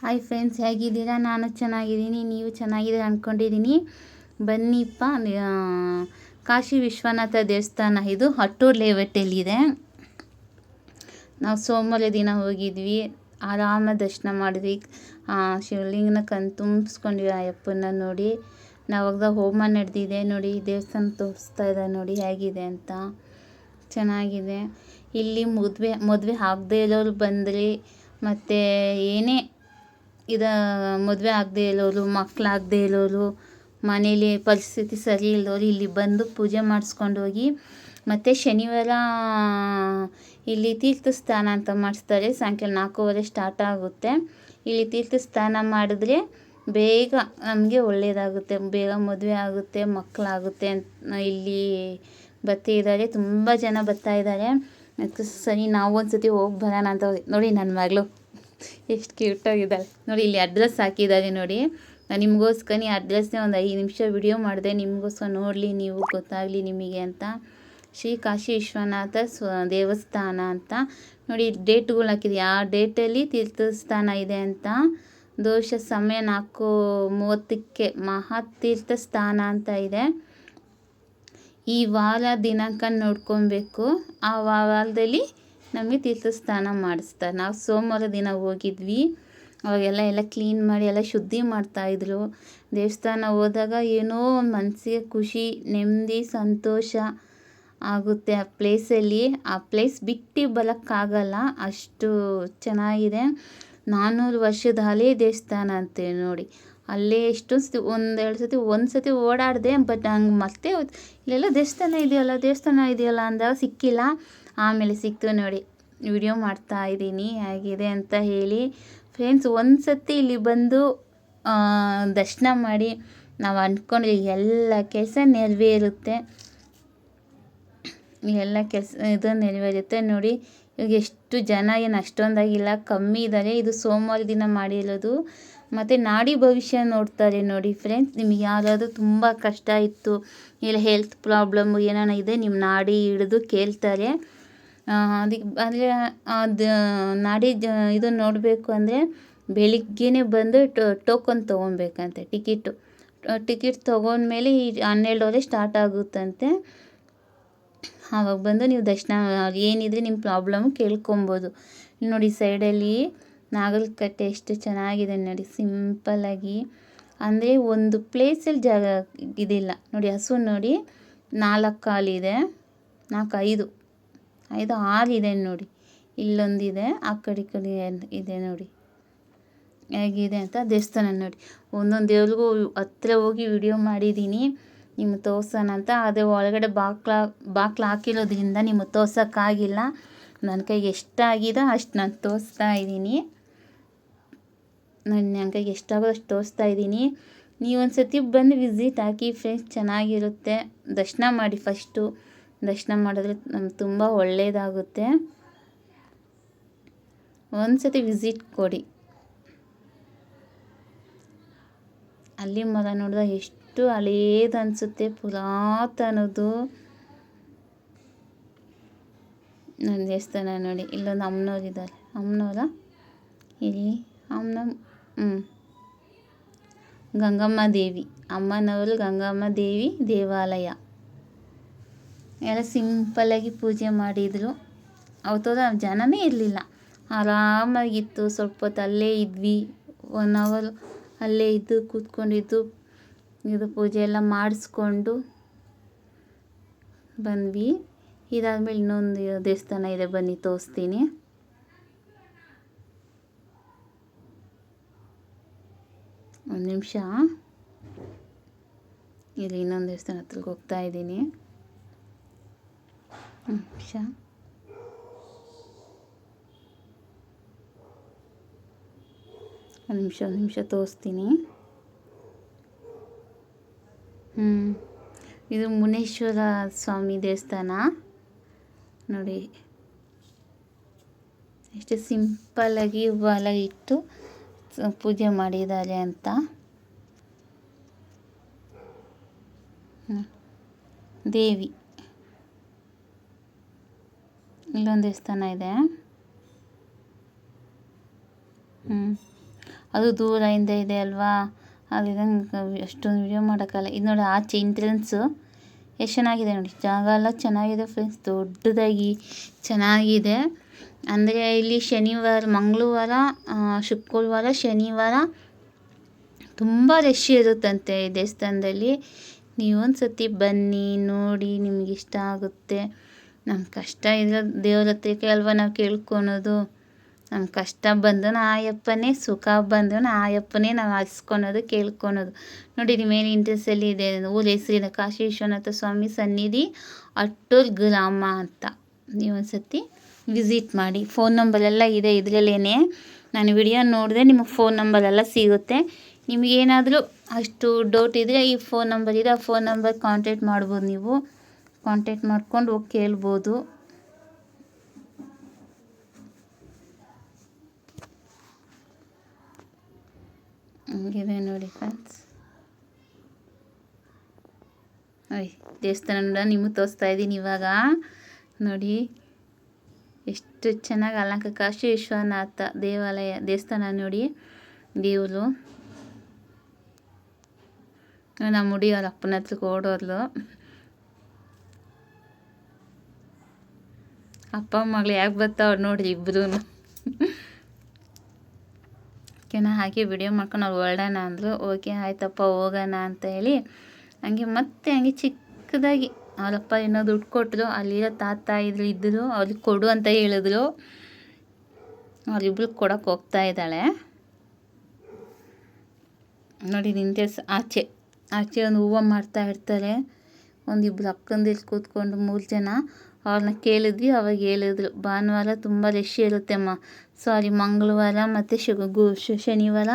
Hi friends, ಹೇಗಿದ್ದೀರಾ? ನಾನು ಚೆನ್ನಾಗಿದ್ದೀನಿ, ನೀವು ಚೆನ್ನಾಗಿದ್ದೀರ ಅಂದ್ಕೊಂಡಿದ್ದೀನಿ ಬನ್ನಿಪ್ಪ ಕಾಶಿ ವಿಶ್ವನಾಥ ದೇವಸ್ಥಾನ. ಇದು ಹಟ್ಟೂರು ಲೇವಟ್ಟಲ್ಲಿದೆ ನಾವು ಸೋಮವಾರ ದಿನ ಹೋಗಿದ್ವಿ, ಆರಾಮ ದರ್ಶನ ಮಾಡಿದ್ವಿ. ಶಿವಲಿಂಗನ ಕಣ್ ತುಂಬಿಸ್ಕೊಂಡ್ವಿ ಆ ಅಪ್ಪನ ನೋಡಿ. ನಾವಾಗ ಹೋಮ ನಡೆದಿದೆ ನೋಡಿ, ದೇವಸ್ಥಾನ ತೋರಿಸ್ತಾ ಇದೆ ನೋಡಿ, ಹೇಗಿದೆ ಅಂತ. ಚೆನ್ನಾಗಿದೆ. ಇಲ್ಲಿ ಮದುವೆ ಮದುವೆ ಆಗದೇ ಇರೋರು ಬಂದರೆ ಮತ್ತು ಏನೇ ಇದು ಮದುವೆ ಆಗದೆ ಇರೋರು ಮಕ್ಕಳಾಗದೆ ಇರೋರು, ಮನೇಲಿ ಪರಿಸ್ಥಿತಿ ಸರಿ ಇಲ್ಲದವ್ರು ಇಲ್ಲಿ ಬಂದು ಪೂಜೆ ಮಾಡಿಸ್ಕೊಂಡು ಹೋಗಿ ಮತ್ತು ಶನಿವಾರ ಇಲ್ಲಿ ತೀರ್ಥ ಸ್ನಾನ ಅಂತ ಮಾಡಿಸ್ತಾರೆ. ಸಾಯಂಕಾಲ ನಾಲ್ಕೂವರೆ ಸ್ಟಾರ್ಟ್ ಆಗುತ್ತೆ. ಇಲ್ಲಿ ತೀರ್ಥ ಸ್ನಾನ ಮಾಡಿದ್ರೆ ಬೇಗ ನಮಗೆ ಒಳ್ಳೆಯದಾಗುತ್ತೆ ಬೇಗ ಮದುವೆ ಆಗುತ್ತೆ ಮಕ್ಕಳಾಗುತ್ತೆ ಅಂತ ಇಲ್ಲಿ ಬರ್ತಿದ್ದಾರೆ ತುಂಬ ಜನ ಬರ್ತಾ ಇದ್ದಾರೆ. ಅದಕ್ಕೆ ಸರಿ ನಾವು ಒಂದು ಸತಿ ಹೋಗಿ ಬರೋಣ ಅಂತ ನೋಡಿ ನನ್ನ ಮಗಳು. ಎಷ್ಟು ಕ್ಯೂಟಾಗಿದ್ದಾಳೆ. ನೋಡಿ, ಇಲ್ಲಿ ಅಡ್ರೆಸ್ ಹಾಕಿದ್ದಾರೆ ನೋಡಿ. ನಾನು ನಿಮಗೋಸ್ಕರ ನೀ ಅಡ್ರೆಸ್ನೇ ಒಂದು ಐದು ನಿಮಿಷ ವಿಡಿಯೋ ಮಾಡಿದೆ, ನಿಮಗೋಸ್ಕರ ನೋಡಲಿ ನೀವು, ಗೊತ್ತಾಗಲಿ ನಿಮಗೆ ಅಂತ. ಶ್ರೀ ಕಾಶಿ ವಿಶ್ವನಾಥ ದೇವಸ್ಥಾನ ಅಂತ. ನೋಡಿ, ಡೇಟ್ಗಳು ಹಾಕಿದೆ ಆ ಡೇಟಲ್ಲಿ ತೀರ್ಥಸ್ಥಾನ ಇದೆ ಅಂತ. ದೋಷ ಸಮಯ ನಾಲ್ಕು ಮೂವತ್ತಕ್ಕೆ ಮಹಾತೀರ್ಥ ಸ್ಥಾನ ಅಂತ ಇದೆ. ಈ ವಾರ ದಿನಾಂಕ ನೋಡ್ಕೊಬೇಕು. ಆ ವಾರದಲ್ಲಿ ನಮಗೆ ತೀರ್ಥಸ್ನಾನ ಮಾಡಿಸ್ತಾರೆ ನಾವು ಸೋಮವಾರ ದಿನ ಹೋಗಿದ್ವಿ. ಅವಾಗೆಲ್ಲ ಎಲ್ಲ ಕ್ಲೀನ್ ಮಾಡಿ ಎಲ್ಲ ಶುದ್ಧಿ ಮಾಡ್ತಾಯಿದ್ರು ದೇವಸ್ಥಾನ ಹೋದಾಗ ಏನೋ ಒಂದು ಮನಸ್ಸಿಗೆ ಖುಷಿ, ನೆಮ್ಮದಿ, ಸಂತೋಷ ಆಗುತ್ತೆ ಆ ಪ್ಲೇಸಲ್ಲಿ ಆ ಪ್ಲೇಸ್ ಬಿಟ್ಟು ಬರೋಕ್ಕಾಗಲ್ಲ, ಅಷ್ಟು ಚೆನ್ನಾಗಿದೆ. ನಾನ್ನೂರು ವರ್ಷದ ಹಳೆ ದೇವಸ್ಥಾನ ಅಂತೇಳಿ ನೋಡಿ. ಅಲ್ಲೇ ಎಷ್ಟೊಂದು ಸತಿ ಒಂದೆರಡು ಸತಿ, ಒಂದು ಸತಿ ಓಡಾಡಿದೆ ಬಟ್ ಹಂಗೆ ಮತ್ತೆ ಇಲ್ಲೆಲ್ಲ ದೇವಸ್ಥಾನ ಇದೆಯಲ್ಲ ದೇವಸ್ಥಾನ ಇದೆಯಲ್ಲ ಅಂದಾಗ ಸಿಕ್ಕಿಲ್ಲ. ಆಮೇಲೆ ಸಿಕ್ತು ನೋಡಿ. ವಿಡಿಯೋ ಮಾಡ್ತಾ ಇದ್ದೀನಿ, ಹೇಗಿದೆ ಅಂತ ಹೇಳಿ. ಫ್ರೆಂಡ್ಸ್ ಒಂದು ಸತಿ ಇಲ್ಲಿ ಬಂದು ದರ್ಶನ ಮಾಡಿ ನಾವು ಅಂದ್ಕೊಂಡು ಎಲ್ಲ ಕೆಲಸ ನೆರವೇರುತ್ತೆ. ಎಲ್ಲ ಕೆಲಸ, ಇದು ನೆರವೇರುತ್ತೆ ನೋಡಿ. ಇವಾಗ ಎಷ್ಟು ಜನ, ಏನು ಅಷ್ಟೊಂದಾಗಿಲ್ಲ, ಕಮ್ಮಿ ಇದ್ದಾರೆ ಇದು ಸೋಮವಾರ ದಿನ ಮಾಡಿರೋದು. ಮತ್ತು ನಾಡಿ ಭವಿಷ್ಯ ನೋಡ್ತಾರೆ ನೋಡಿ ಫ್ರೆಂಡ್ಸ್ ನಿಮಗೆ ಯಾರಾದರೂ ತುಂಬ ಕಷ್ಟ ಇತ್ತು, ಇಲ್ಲ ಹೆಲ್ತ್ ಪ್ರಾಬ್ಲಮ್ಮು ಏನಾನ ಇದೆ ನಿಮ್ಮ ನಾಡಿ ಹಿಡಿದು ಕೇಳ್ತಾರೆ. ಅದಕ್ಕೆ ಅಂದರೆ ಅದು, ನಾಡಿ ಇದು ನೋಡಬೇಕು ಅಂದರೆ ಬೆಳಿಗ್ಗೆನೇ ಬಂದು ಟೋಕನ್ ತೊಗೊಬೇಕಂತೆ, ಟಿಕೆಟು. ಟಿಕೆಟ್ ತೊಗೊಂಡ್ಮೇಲೆ ಈ ಹನ್ನೆರಡುವರೆ ಸ್ಟಾರ್ಟ್ ಆಗುತ್ತಂತೆ. ಆವಾಗ ಬಂದು ನೀವು ದರ್ಶನ, ಏನಿದ್ರೆ ನಿಮ್ಮ ಪ್ರಾಬ್ಲಮ್ ಕೇಳ್ಕೊಬೋದು. ನೋಡಿ, ಸೈಡಲ್ಲಿ ನಾಗಲಕಟ್ಟೆ ಎಷ್ಟು ಚೆನ್ನಾಗಿದೆ ನೋಡಿ ಸಿಂಪಲ್ಲಾಗಿ ಅಂದರೆ ಒಂದು ಪ್ಲೇಸಲ್ಲಿ ಜಾಗ ಇದಿಲ್ಲ. ನೋಡಿ, ಹಸು ನೋಡಿ ನಾಲ್ಕು ಕಾಲಿದೆ, ನಾಲ್ಕು ಐದು. ಆರು ಇದೆ ನೋಡಿ. ಇಲ್ಲೊಂದಿದೆ, ಆ ಕಡೆ ಕಡೆ ಇದೆ ನೋಡಿ. ಹೇಗಿದೆ ಅಂತ ದೇವಸ್ಥಾನ ನೋಡಿ. ಒಂದೊಂದು ದೇವ್ರಿಗೂ ಹತ್ರ ಹೋಗಿ ವಿಡಿಯೋ ಮಾಡಿದ್ದೀನಿ ನಿಮಗೆ ತೋರ್ಸೋಣ ಅಂತ. ಅದೇ ಒಳಗಡೆ ಬಾಕ್ಲ, ಬಾಕ್ಲು ಹಾಕಿರೋದ್ರಿಂದ ನಿಮಗೆ ತೋರ್ಸೋಕ್ಕಾಗಿಲ್ಲ. ನನ್ನ ಕೈಗೆ ಎಷ್ಟಾಗಿದೆ ಅಷ್ಟು ನಾನು ತೋರಿಸ್ತಾ ಇದ್ದೀನಿ. ನಾನು, ನನ್ನ ಕೈಗೆ ಎಷ್ಟಾಗೋ ಅಷ್ಟು ತೋರಿಸ್ತಾ ಇದ್ದೀನಿ. ನೀವು ಒಂದು ಸತಿ ಬಂದು ವಿಸಿಟ್ ಹಾಕಿ ಫ್ರೆಂಡ್ಸ್ ಚೆನ್ನಾಗಿರುತ್ತೆ. ದರ್ಶನ ಮಾಡಿ ಫಸ್ಟು ದರ್ಶನ ಮಾಡಿದ್ರೆ ನಮ್ಗೆ ತುಂಬ ಒಳ್ಳೆಯದಾಗುತ್ತೆ ಒಂದು ಸತಿ ವಿಸಿಟ್ ಕೊಡಿ. ಅಲ್ಲಿ ಮರ ನೋಡಿದಾಗ ಎಷ್ಟು ಹಳೇದು ಅನಿಸುತ್ತೆ, ಪುರಾತನದು. ನನ್ನ ದೇವಸ್ಥಾನ ನೋಡಿ, ಇಲ್ಲೊಂದು ಅಮ್ಮನವ್ರು ಇದ್ದಾರೆ. ಅಮ್ಮನವರ? ಇಲ್ಲಿ ಅಮ್ಮನ ಹ್ಞೂ ಗಂಗಮ್ಮ ದೇವಿ. ಅಮ್ಮನವರು ಗಂಗಮ್ಮ ದೇವಿ ದೇವಾಲಯ. ಎಲ್ಲ ಸಿಂಪಲ್ಲಾಗಿ ಪೂಜೆ ಮಾಡಿದರು. ಅವತ್ತೋದ ಜನನೇ ಇರಲಿಲ್ಲ. ಆರಾಮಾಗಿತ್ತು. ಸ್ವಲ್ಪ ಹೊತ್ತು ಅಲ್ಲೇ ಇದ್ವಿ. ಒನ್ ಅವರ್ ಅಲ್ಲೇ ಇದ್ದು, ಕೂತ್ಕೊಂಡಿದ್ದು, ಇದು ಪೂಜೆ ಎಲ್ಲ ಮಾಡಿಸ್ಕೊಂಡು ಬಂದ್ವಿ. ಇದಾದ್ಮೇಲೆ ಇನ್ನೊಂದು ದೇವಸ್ಥಾನ ಇದೆ. ಬನ್ನಿ, ತೋರಿಸ್ತೀನಿ. ಒಂದು ನಿಮಿಷ. ಇಲ್ಲಿ ಇನ್ನೊಂದು ದೇವಸ್ಥಾನ ಹತ್ರಕ್ಕೆ ಹೋಗ್ತಾ ಇದ್ದೀನಿ. ನಿಮಿಷ ಒಂದು ನಿಮಿಷ ಒಂದು ನಿಮಿಷ ತೋರಿಸ್ತೀನಿ. ಹ್ಞೂ ಇದು ಮುನೇಶ್ವರ ಸ್ವಾಮಿ ದೇವಸ್ಥಾನ. ನೋಡಿ. ಎಷ್ಟು ಸಿಂಪಲ್ಲಾಗಿ ಹೂವೆಲ್ಲ ಇಟ್ಟು ಪೂಜೆ ಮಾಡಿದ್ದಾರೆ ಅಂತ. ದೇವಿ. ಇಲ್ಲೊಂದು ದೇವಸ್ಥಾನ ಇದೆ. ಹ್ಞೂ ಅದು ದೂರದಿಂದ ಇದೆ ಅಲ್ವಾ? ಅಲ್ಲಿ ಅಷ್ಟೊಂದು ವಿಡಿಯೋ ಮಾಡೋಕ್ಕಲ್ಲ. ಇದು ನೋಡಿ, ಆಚೆ ಎಂಟ್ರೆನ್ಸು ಎಷ್ಟು ಚೆನ್ನಾಗಿದೆ ನೋಡಿ. ಜಾಗ ಎಲ್ಲ ಚೆನ್ನಾಗಿದೆ ಫ್ರೆಂಡ್ಸ್ ದೊಡ್ಡದಾಗಿ ಚೆನ್ನಾಗಿದೆ. ಅಂದರೆ ಇಲ್ಲಿ ಶನಿವಾರ, ಮಂಗಳವಾರ ಶುಕ್ರವಾರ, ಶನಿವಾರ ತುಂಬ ರಶ್ ಇರುತ್ತಂತೆ ಈ ದೇವಸ್ಥಾನದಲ್ಲಿ. ನೀವೊಂದು ಸತಿ ಬನ್ನಿ, ನೋಡಿ ನಿಮಗಿಷ್ಟ ಆಗುತ್ತೆ. ನಮ್ಮ ಕಷ್ಟ ಇದ್ರೆ ದೇವ್ರ ಹತ್ರಕ್ಕೆ ಅಲ್ವಾ ನಾವು ಕೇಳ್ಕೊಳೋದು? ನಮ್ಮ ಕಷ್ಟ ಬಂದನು ಆಯಪ್ಪನೇ, ಸುಖ ಬಂದನು ಆಯಪ್ಪನೇ ನಾವು ಹಸ್ಕೊಳೋದು ಕೇಳ್ಕೊಳೋದು. ನೋಡಿ ನಿಮ್ಮ ಮೇಲೆ ಇಂಟ್ರೆಸ್ಟಲ್ಲಿ ಇದೆ? ಊರ ಹೆಸರಿನ ಕಾಶಿ ವಿಶ್ವನಾಥ ಸ್ವಾಮಿ ಸನ್ನಿಧಿ, ಅಟ್ಟೂರ್ ಗ್ರಾಮ ಅಂತ. ನೀವೊಂದು ಸತಿ ವಿಸಿಟ್ ಮಾಡಿ. ಫೋನ್ ನಂಬರೆಲ್ಲ ಇದೆ ಇದರಲ್ಲೇ ನಾನು ವಿಡಿಯೋ ನೋಡಿದ್ರೆ ನಿಮಗೆ ಫೋನ್ ನಂಬರೆಲ್ಲ ಸಿಗುತ್ತೆ. ನಿಮಗೇನಾದರೂ ಅಷ್ಟು ಡೌಟ್ ಇದ್ದರೆ ಈ ಫೋನ್ ನಂಬರ್ ಇದೆ, ಆ ಫೋನ್ ನಂಬರ್ ಕಾಂಟ್ಯಾಕ್ಟ್ ಮಾಡ್ಬೋದು ನೀವು. ಕಾಂಟ್ಯಾಕ್ಟ್ ಮಾಡ್ಕೊಂಡು ಹೋಗಿ ಕೇಳ್ಬೋದು. ಹಂಗಿದೆ ನೋಡಿ ಫ್ರೆಂಡ್ಸ್ ಅಯ್ಯ ದೇವಸ್ಥಾನ ನಿಮಗೆ ತೋರಿಸ್ತಾ ಇದ್ದೀನಿ ಇವಾಗ. ನೋಡಿ, ಎಷ್ಟು ಚೆನ್ನಾಗಿ ಅಲಂಕ ಕಾಶಿ ವಿಶ್ವನಾಥ ದೇವಾಲಯ, ದೇವಸ್ಥಾನ ನೋಡಿ, ದೇವರು. ನಮ್ಮ ಹುಡಿ ಅವ್ರ ಅಪ್ಪನ ಹತ್ರಕ್ಕೆ ಓಡೋದ್ಲು. ಅಪ್ಪ ಮಗಳು ಯಾಕೆ ಬರ್ತಾವ್ರು ನೋಡ್ರಿ ಇಬ್ಬರೂ ಓಕೆನಾ? ಹಾಗೆ ವಿಡಿಯೋ ಮಾಡ್ಕೊಂಡು ಅವ್ರು ಹೊರಡೋಣ ಅಂದರು ಓಕೆ, ಆಯ್ತಪ್ಪ, ಹೋಗೋಣ ಅಂತ ಹೇಳಿ. ಹಂಗೆ ಮತ್ತೆ ಹಂಗೆ ಚಿಕ್ಕದಾಗಿ ಅವರಪ್ಪ ಏನೋ ದುಡ್ಡು ಕೊಟ್ಟರು ಅಲ್ಲಿರೋ ತಾತ ಇದ್ರು ಇದ್ದರು ಅವ್ರಿಗೆ ಕೊಡು ಅಂತ ಹೇಳಿದ್ರು. ಅವರಿಬ್ರು ಕೊಡೋಕೆ ಹೋಗ್ತಾ ಇದ್ದಾಳೆ. ನೋಡಿ, ನಿಂತೆ ಆಚೆ ಆಚೆ ಒಂದು ಹೂವು ಮಾಡ್ತಾ ಇರ್ತಾರೆ. ಒಂದಿಬ್ರು ಅಕ್ಕಂದಿರು ಕೂತ್ಕೊಂಡು ಮೂರು ಜನ. ಅವ್ರನ್ನ ಕೇಳಿದ್ವಿ ಅವಾಗ ಹೇಳಿದ್ರು ಭಾನುವಾರ ತುಂಬ ರಶ್ ಇರುತ್ತೆ ಅಮ್ಮ. ಸಾರಿ ಮಂಗಳವಾರ ಮತ್ತು ಶನಿವಾರ.